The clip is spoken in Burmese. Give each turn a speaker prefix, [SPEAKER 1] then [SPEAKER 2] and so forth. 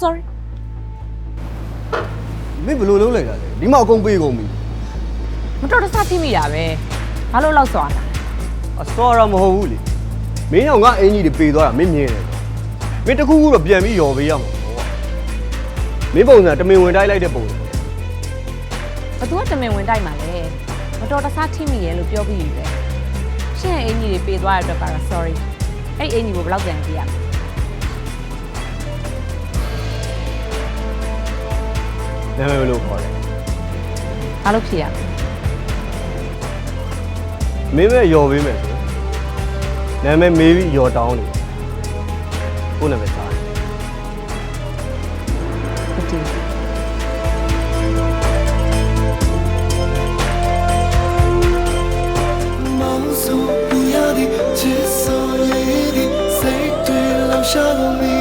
[SPEAKER 1] sorry
[SPEAKER 2] မင်းဘယ်လိုလုပ်လိုက်တာလဲဒီမှာအကုန်ပေးကုန်ပြီ
[SPEAKER 1] မတော်တဆထိမိတာပဲဘာလို့လောက်စွာတာ
[SPEAKER 2] အစောရမဟုတ်ဘူးလေမင်းတော့ငါအင်ကြီးတွေပေးသွားတာမင်းမြင်တယ်မင်းတခုခုတော့ပြန်ပြီးယော်ပေးရမှာပေါ့မင်းပုံစံတမင်ဝင်တိုက်လိုက်တဲ့ပုံစံ
[SPEAKER 1] ဘသူကတမင်ဝင်တိုက်မှာလဲမတော်တဆထိမိရဲ့လို့ပြောပြီးပြီပဲရှင့်ရဲ့အင်ကြီးတွေပေးသွားတဲ့အတွက်ကတော့ sorry အဲ့ဒီအင်ကြီးကိုဘယ်လောက်ပြန်ပေးရမလဲ
[SPEAKER 2] နာမည်ဘယ်လိုခေါ်လဲ
[SPEAKER 1] ဘာလို့ဖြေရမလဲ
[SPEAKER 2] မင်းပဲယော်ပေးမယ်ဆိုနာမည်မေးပြီးယော်တောင်းနေကိုယ်နာမည်စား
[SPEAKER 1] မတည်
[SPEAKER 3] 梦诉不要的，接受夜的，谁对留下了你。